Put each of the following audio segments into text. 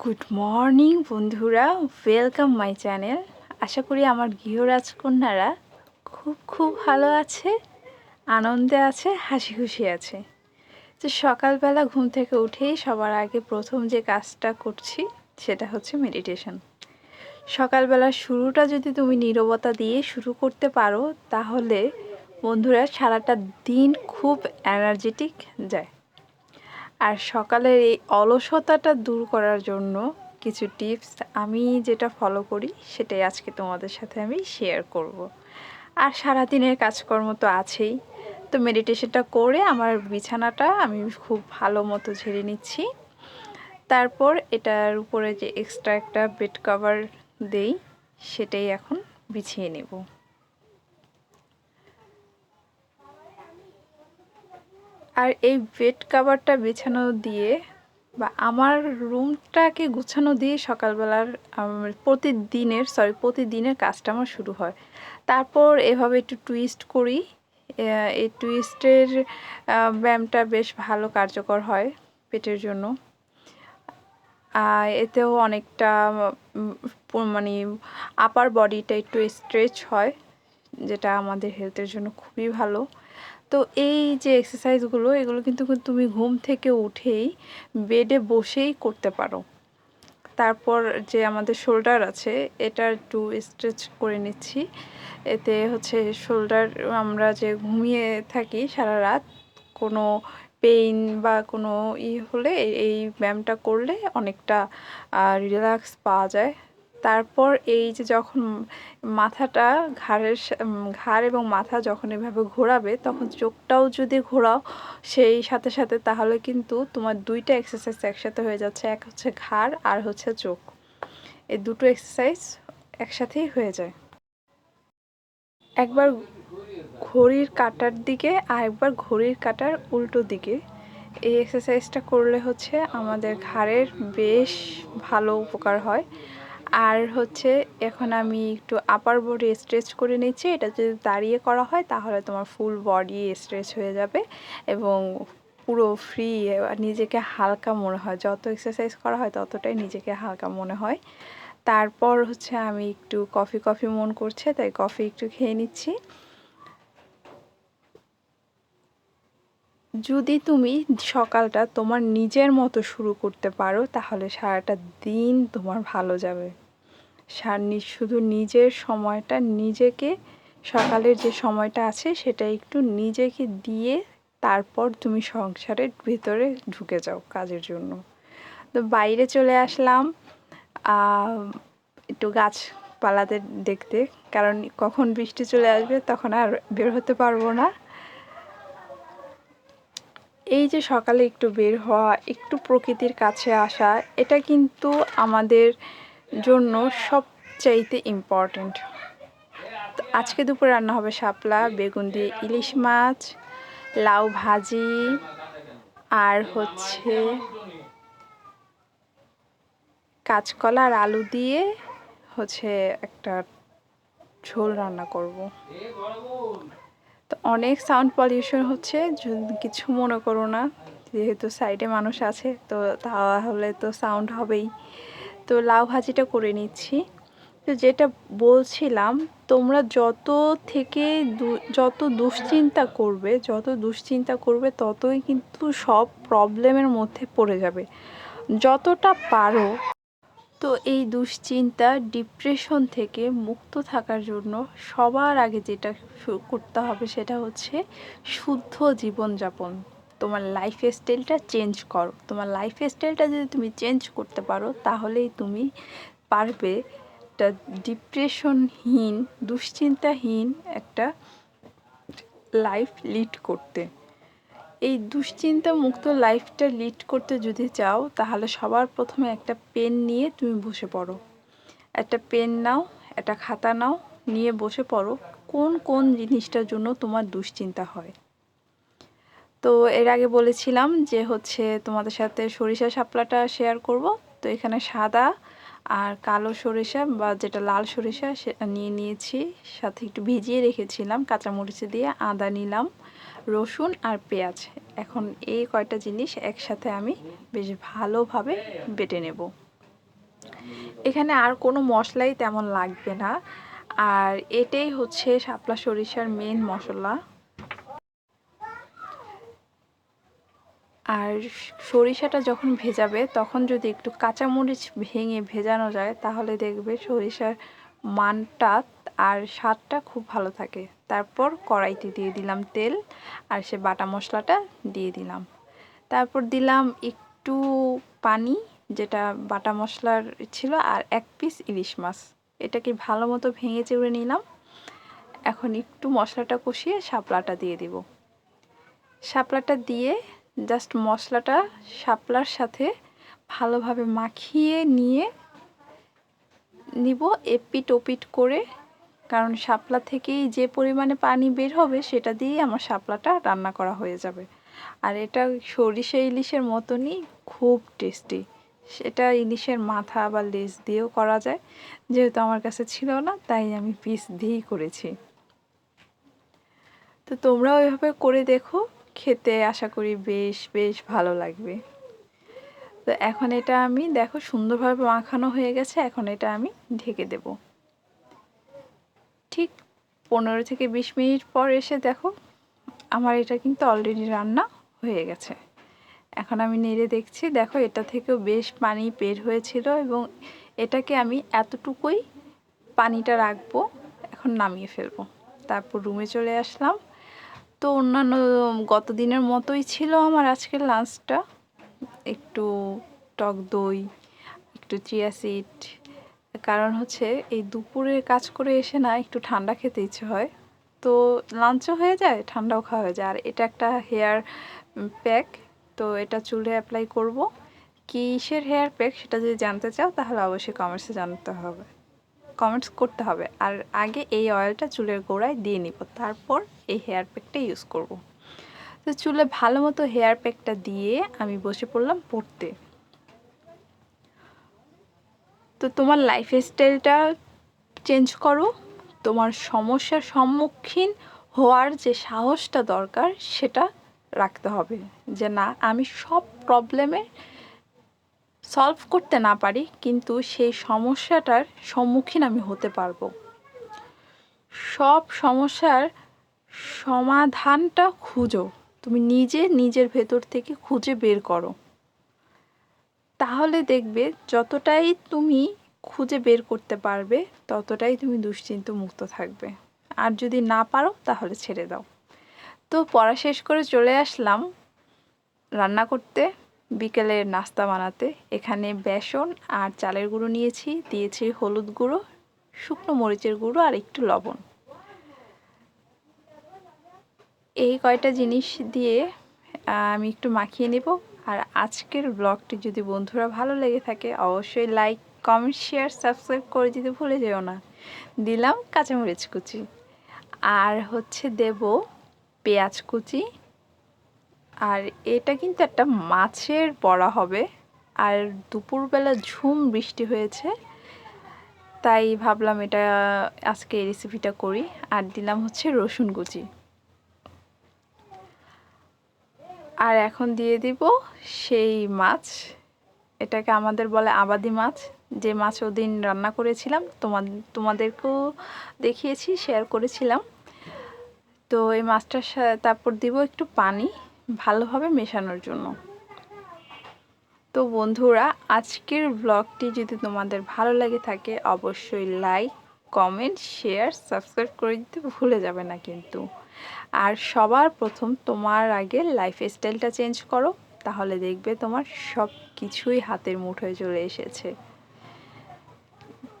Good morning বন্ধুরা। Welcome my channel আশা করি আমার গৃহরাজকন্যারা খুব খুব ভালো আছে, আনন্দে আছে হাসি খুশি আছে। তো সকালবেলা ঘুম থেকে উঠেই সবার আগে প্রথম যে কাজটা করছি, সেটা হচ্ছে মেডিটেশন সকালবেলা শুরুটা যদি তুমি নীরবতা দিয়ে শুরু করতে পারো, তাহলে বন্ধুরা সারাটা দিন খুব এনার্জেটিক যায়। আর সকালের এই অলসতাটা দূর করার জন্য কিছু টিপস আমি যেটা ফলো করি, সেটাই আজকে তোমাদের সাথে আমি শেয়ার করব। আর সারাদিনের কাজকর্ম তো আছেই। তো মেডিটেশনটা করে আমার বিছানাটা আমি খুব ভালো মতো ঝেড়ে নিচ্ছি। তারপর এটার উপরে যে এক্সট্রা একটা বেড কভার দেই, সেটাই এখন বিছিয়ে নেব। আর এই বেড কাভারটা বিছানো দিয়ে বা আমার রুমটাকে গুছানো দিয়ে সকালবেলার প্রতিদিনের সরি প্রতিদিনের কাজটা আমার শুরু হয়। তারপর এভাবে একটু টুইস্ট করি। এই টুইস্টের ব্যায়ামটা বেশ ভালো কার্যকর হয় পেটের জন্য। এতেও অনেকটা মানে আপার বডিটা একটু স্ট্রেচ হয়। যেটা আমাদের হেলথের জন্য খুবই ভালো। তো এই যে এক্সারসাইজগুলো এগুলো কিন্তু তুমি ঘুম থেকে উঠেই বেডে বসেই করতে পারো। তারপর যে আমাদের শোল্ডার আছে, এটা একটু স্ট্রেচ করে নিচ্ছি। এতে হচ্ছে শোল্ডার আমরা যে ঘুমিয়ে থাকি সারা রাত, কোনো পেইন বা কোনো ই হলে এই ব্যায়ামটা করলে অনেকটা রিল্যাক্স পাওয়া যায়। তারপর এই যে যখন মাথাটা ঘাড়ের ঘাড় এবং মাথা যখন এভাবে ঘোরাবে, তখন চোখটাও যদি ঘোরাও, সেই সাথে সাথে তাহলে কিন্তু তোমার দুইটা এক্সারসাইজ একসাথে হয়ে যাচ্ছে, এক হচ্ছে ঘাড় আর হচ্ছে চোখ। এই দুটো এক্সারসাইজ একসাথেই হয়ে যায়। একবার ঘড়ির কাটার দিকে আর একবার ঘড়ির কাটার উল্টো দিকে। এই এক্সারসাইজটা করলে হচ্ছে আমাদের ঘাড়ের বেশ ভালো উপকার হয়। আর হচ্ছে এখন আমি একটু আপার বডি স্ট্রেচ করে নিচ্ছি। এটা যদি দাঁড়িয়ে করা হয়, তাহলে তোমার ফুল বডি স্ট্রেচ হয়ে যাবে এবং পুরো ফ্রি নিজেকে হালকা মনে হয়। যত এক্সারসাইজ করা হয়, ততটাই নিজেকে হালকা মনে হয়। তারপর হচ্ছে আমি একটু কফি কফি মন করছে, তাই কফি একটু খেয়ে নিচ্ছি। যদি তুমি সকালটা তোমার নিজের মতো শুরু করতে পারো, তাহলে সারাটা দিন তোমার ভালো যাবে। শুধু নিজের সময়টা নিজেকে, সকালের যে সময়টা আছে সেটা একটু নিজেকে দিয়ে তারপর তুমি সংসারের ভিতরে ঢুকে যাও কাজের জন্য। তো বাইরে চলে আসলাম একটু গাছপালাতে দেখতে, কারণ কখন বৃষ্টি চলে আসবে তখন আর বের হতে পারব না। এই যে সকালে একটু বের হওয়া, একটু প্রকৃতির কাছে আসা, এটা কিন্তু আমাদের জন্য সবচাইতে ইম্পর্ট্যান্ট তো আজকে দুপুরে রান্না হবে শাপলা, বেগুন দিয়ে ইলিশ মাছ, লাউ ভাজি, আর হচ্ছে কাঁচকলা আর আলু দিয়ে হচ্ছে একটা ঝোল রান্না করব। তো অনেক সাউন্ড পলিউশন হচ্ছে কিছু মনে করো না, যেহেতু সাইডে মানুষ আছে, তো তাহলে তো সাউন্ড হবেই। তো লাউ ভাজিটা করে নিচ্ছি। তো যেটা বলছিলাম, তোমরা যত থেকে যত দুশ্চিন্তা করবে, যত দুশ্চিন্তা করবে, ততই কিন্তু সব প্রবলেমের মধ্যে পড়ে যাবে। যতটা পারো, তো এই দুশ্চিন্তা ডিপ্রেশন থেকে মুক্ত থাকার জন্য সবার আগে যেটা করতে হবে সেটা হচ্ছে শুদ্ধ জীবনযাপন। তোমার লাইফ স্টাইলটা চেঞ্জ করো। তোমার লাইফ স্টাইলটা যদি তুমি চেঞ্জ করতে পারো, তাহলেই তুমি পারবে একটা ডিপ্রেশনহীন দুশ্চিন্তাহীন একটা লাইফ লিড করতে। এই দুশ্চিন্তা মুক্ত লাইফটা লিড করতে যদি চাও, তাহলে সবার প্রথমে একটা পেন নিয়ে তুমি বসে পড়ো। একটা পেন নাও, একটা খাতা নাও, নিয়ে বসে পড়ো কোন কোন জিনিসটার জন্য তোমার দুশ্চিন্তা হয়। তো এর আগে বলেছিলাম যে হচ্ছে তোমাদের সাথে সরিষা শাপলাটা শেয়ার করব। তো এখানে সাদা আর কালো সরিষা বা যেটা লাল সরিষা নিয়ে নিয়েছি, সাথে একটু ভিজিয়ে রেখেছিলাম, কাঁচামরিচে দিয়ে আদা নিলাম, রসুন আর পেঁয়াজ। এখন এই কয়টা জিনিস একসাথে আমি বেশ ভালোভাবে বেটে নেব। এখানে আর কোনো মশলাই তেমন লাগবে না। আর এটাই হচ্ছে শাপলা সরিষার মেন মশলা। আর সরিষাটা যখন ভেজাবে, তখন যদি একটু কাঁচামরিচ ভেঙে ভেজানো যায়, তাহলে দেখবে সরিষার মানটা আর স্বাদটা খুব ভালো থাকে। তারপর কড়াইতে দিয়ে দিলাম তেল আর সে বাটা মশলাটা দিয়ে দিলাম। তারপর দিলাম একটু পানি, যেটা বাটা মশলার ছিল, আর এক পিস ইলিশ মাছ। এটাকে ভালো মতো ভেঙে চেড়ে নিলাম। এখন একটু মশলাটা কষিয়ে শাপলাটা দিয়ে দিব। শাপলাটা দিয়ে জাস্ট মশলাটা শাপলার সাথে ভালোভাবে মাখিয়ে নিয়ে নিব এপিট ওপিট করে। কারণ শাপলা থেকেই যে পরিমাণে পানি বের হবে সেটা দিয়েই আমার শাপলাটা রান্না করা হয়ে যাবে। আর এটা সরিষা ইলিশের মতনই খুব টেস্টি। সেটা ইলিশের মাথা বা লেজ দিয়েও করা যায়। যেহেতু আমার কাছে ছিল না, তাই আমি পিস দিয়েই করেছি। তো তোমরাও এভাবে করে দেখো। খেতে আশা করি বেশ বেশ ভালো লাগবে। তো এখন এটা আমি দেখো সুন্দরভাবে মাখানো হয়ে গেছে, এখন এটা আমি ঢেকে দেব। ঠিক পনেরো থেকে বিশ মিনিট পর এসে দেখো আমার এটা কিন্তু অলরেডি রান্না হয়ে গেছে। এখন আমি নেড়ে দেখছি, দেখো এটা থেকেও বেশ পানি বের হয়েছিল এবং এটাকে আমি এতটুকুই পানিটা রাখব, এখন নামিয়ে ফেলব। তারপর রুমে চলে আসলাম। তো অন্যান্য গত দিনের মতোই ছিল আমার আজকের লাঞ্চটা একটু টক দই, একটু চিয়া সিড কারণ হচ্ছে এই দুপুরে কাজ করে এসে না একটু ঠান্ডা খেতে ইচ্ছে হয়। তো লাঞ্চও হয়ে যায়, ঠান্ডাও খাওয়া হয়ে যায়। আর এটা একটা হেয়ার প্যাক তো এটা চুলে অ্যাপ্লাই করব। কিসের হেয়ার প্যাক সেটা যদি জানতে চাও, তাহলে অবশ্যই কমার্সে জানতে হবে। কমেন্টস করতে হবে। আর আগে এই অয়েলটা চুলের গোড়ায় দিয়ে নিব। তারপর এই হেয়ার প্যাকটা ইউজ করব। তো চুলে ভালো মতো হেয়ার প্যাকটা দিয়ে আমি বসে পড়লাম পড়তে। তো তোমার লাইফ স্টাইলটা চেঞ্জ করো। তোমার সমস্যার সম্মুখীন হওয়ার যে সাহসটা দরকার, সেটা রাখতে হবে। যে না, আমি সব প্রবলেমে সলভ করতে না পারি, কিন্তু সেই সমস্যাটার সম্মুখীন আমি হতে পারব। সব সমস্যার সমাধানটা খুঁজো। তুমি নিজে নিজের ভেতর থেকে খুঁজে বের করো। তাহলে দেখবে যতটাই তুমি খুঁজে বের করতে পারবে, ততটাই তুমি দুশ্চিন্ত মুক্ত থাকবে। আর যদি না পারো, তাহলে ছেড়ে দাও। তো পড়া শেষ করে চলে আসলাম। রান্না করতে। বিকেলের নাস্তা বানাতে। এখানে বেসন আর চালের গুঁড়ো নিয়েছি। দিয়েছি হলুদ গুঁড়ো, শুকনো মরিচের গুঁড়ো আর একটু লবণ। এই কয়টা জিনিস দিয়ে আমি একটু মাখিয়ে নেব। আর আজকের ব্লগটি যদি বন্ধুরা ভালো লেগে থাকে, অবশ্যই লাইক কমেন্ট শেয়ার সাবস্ক্রাইব করে দিতে ভুলে যেও না। দিলাম কাঁচামরিচ কুচি। আর হচ্ছে দেব পেঁয়াজ কুচি। আর এটা কিন্তু একটা মাছের বড়া হবে। আর দুপুরবেলা ঝুম বৃষ্টি হয়েছে, তাই ভাবলাম এটা আজকে এই রেসিপিটা করি। আর দিলাম হচ্ছে রসুন কুচি। আর এখন দিয়ে দিব সেই মাছ। এটাকে আমাদের বলে আবাদি মাছ। যে মাছ ওদিন রান্না করেছিলাম তোমার তোমাদেরকেও দেখিয়েছি শেয়ার করেছিলাম। তো এই মাছটার তারপর দিব একটু পানি। ভালোভাবে মেশানোর জন্য। তো বন্ধুরা, আজকের ব্লগটি যদি তোমাদের ভালো লাগে থাকে, অবশ্যই লাইক কমেন্ট শেয়ার সাবস্ক্রাইব করে দিতে ভুলে যাবে না কিন্তু। আর সবার প্রথম তোমার আগে লাইফ স্টাইলটা চেঞ্জ করো, তাহলে দেখবে তোমার সব কিছুই হাতের মুঠোয় চলে এসেছে।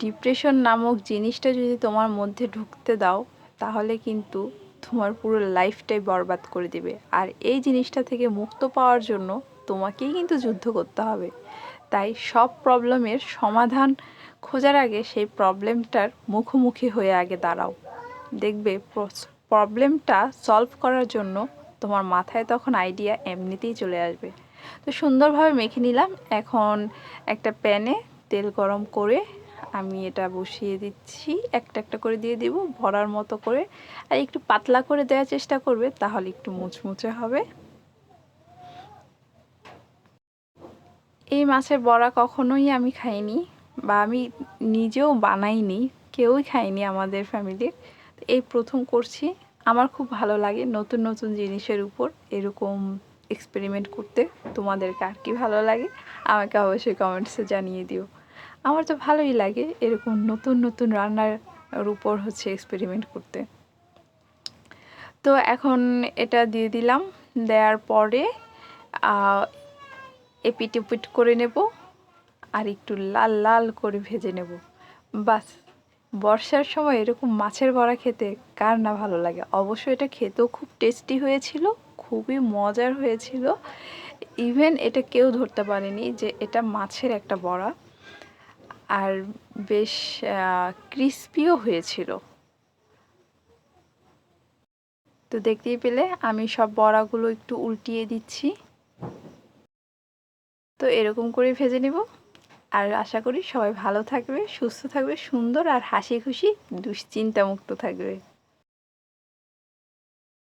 ডিপ্রেশন নামক জিনিসটা যদি তোমার মধ্যে ঢুকতে দাও, তাহলে কিন্তু তোমার পুরো লাইফটাই বরবাদ করে দিবে। আর এই জিনিসটা থেকে মুক্ত পাওয়ার জন্য তোমাকেই কিন্তু যুদ্ধ করতে হবে। তাই সব প্রবলেমের সমাধান খোঁজার আগে সেই প্রবলেমটার মুখোমুখি হয়ে আগে দাঁড়াও। দেখবে প্রবলেমটা সলভ করার জন্য তোমার মাথায় তখন আইডিয়া এমনিতেই চলে আসবে। তো সুন্দরভাবে মেখে নিলাম। এখন একটা প্যানে তেল গরম করে আমি এটা বসিয়ে দিচ্ছি। একটা একটা করে দিয়ে দিব, ভরার মতো করে। আর একটু পাতলা করে দেওয়ার চেষ্টা করবে, তাহলে একটু মুচমুচে হবে। এই মাছের বড়া কখনোই আমি খাইনি বা আমি নিজেও বানাইনি, কেউই খায়নি আমাদের ফ্যামিলির। এই প্রথম করছি, আমার খুব ভালো লাগে নতুন নতুন জিনিসের উপর এরকম এক্সপেরিমেন্ট করতে। তোমাদের কার কি ভালো লাগে, আমাকে অবশ্যই কমেন্টসে জানিয়ে দিও। আমার তো ভালোই লাগে এরকম নতুন নতুন রান্নার উপর হচ্ছে এক্সপেরিমেন্ট করতে। তো এখন এটা দিয়ে দিলাম, দেওয়ার পরে এপিট উপিট করে নেব আর একটু লাল লাল করে ভেজে নেব। বাস, বর্ষার সময় এরকম মাছের বড়া খেতে কার না ভালো লাগে? অবশ্যই এটা খেতেও খুব টেস্টি হয়েছিল, খুবই মজার হয়েছিল। ইভেন এটা কেউ ধরতে পারেনি যে এটা মাছের একটা বড়া। আর বেশ ক্রিস্পিও হয়েছিল। তো দেখতেই পেলে, আমি সব বড়াগুলো একটু উল্টিয়ে দিচ্ছি। তো এরকম করে ভেজে নেব। আর আশা করি সবাই ভালো থাকবে, সুস্থ থাকবে, সুন্দর আর হাসি খুশি দুশ্চিন্তামুক্ত থাকবে।